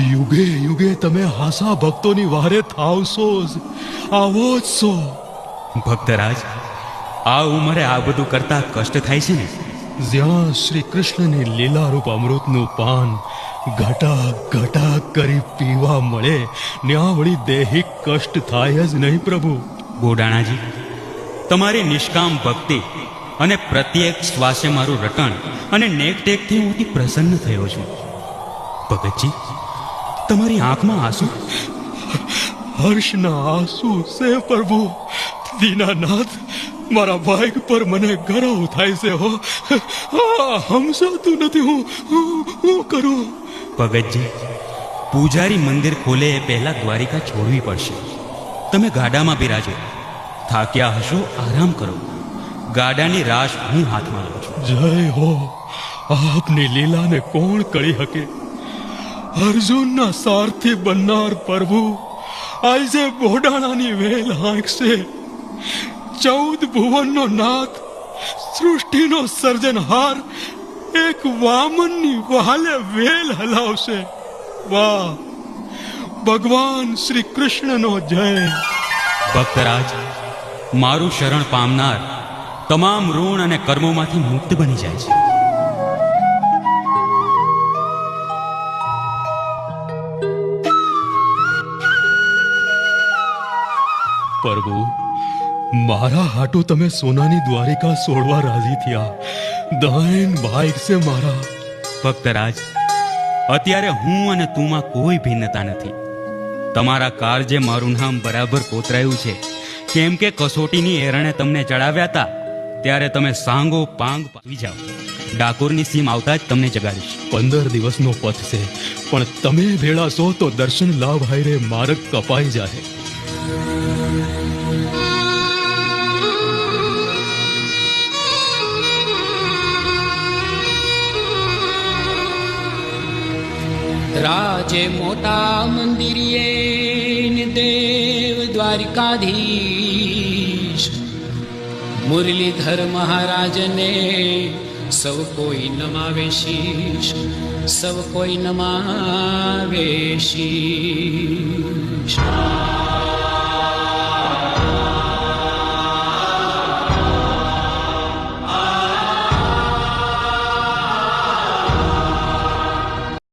યુગે યુગે તમે હાસા ભક્તોની વારે થાવશો જ. આવો જ છો. ભક્તરાજ આ ઉંમરે આ બધું કરતા કષ્ટ થાય છે ને? જ્યાં શ્રી કૃષ્ણની લીલારૂપ અમૃતનું પાન ઘટા ઘટા કરી પીવા મળે ત્યાં વળી દૈહિક કષ્ટ થાય જ નહીં પ્રભુ. ગોડાણાજી તમારી નિષ્કામ ભક્તિ અને પ્રત્યેક શ્વાસે મારું રટણ અને નેક ટેકથી હું પ્રસન્ન થયો છું. ભગતજી તમારી આંખમાં આંસુ? હર્ષના આંસુ છે પ્રભુ. દીનાનાથ, મારા ભાગ પર મને ગરવ થાય છે, હો. હમસાતું નથી, હું- હું કરું? ભગતજી, પૂજારી મંદિર ખોલે એ પહેલા દ્વારિકા છોડવી પડશે. તમે ગાડામાં બિરાજો થાક્યા હશો, આરામ કરો. ગાડાની રાશ હું હાથમાં લઉં છું. જય હો. આપની લીલાને કોણ કરી શકે અર્જુનના સારથી બનનાર પ્રભુ, આજે બોડાણાની વેલ હાંકશે. ચૌદ ભુવનનો નાથ, સૃષ્ટિનો સર્જનહાર, એક વામનની વહાલે વેલ હલાવશે. વાહ! ભગવાન શ્રી કૃષ્ણનો જય. ભક્તરાજ, મારું શરણ પામનાર તમામ ઋણ અને કર્મોમાંથી મુક્ત બની જાય છે. પ્રભુ મારા હાટુ તમે સોનાની દ્વારિકા સોડવા રાજી થયા. દૈન ભાઈ છે મારા. ભક્તરાજ અત્યારે હું અને તુંમાં કોઈ ભિન્નતા નથી. તમારા કારજે મારું નામ બરાબર કોતરાયું છે કેમ કે કસોટીની એરણે તમને ચડાવ્યા હતા ત્યારે તમે સાંગો પાંગ પાવી જાઓ. ડાકોરની સીમ આવતા જ તમને જગાડીશ. પંદર દિવસનો પથ છે પણ તમે ભેળા છો તો દર્શન લાભ હાયરે માર્ગ કપાઈ જાય રાજે મોટા મંદિરે ને દેવ દ્વારિકાધીશ મુરલીધર મહારાજને સૌ કોઈ નમાવે શીશ સૌ કોઈ નમાવે શીશ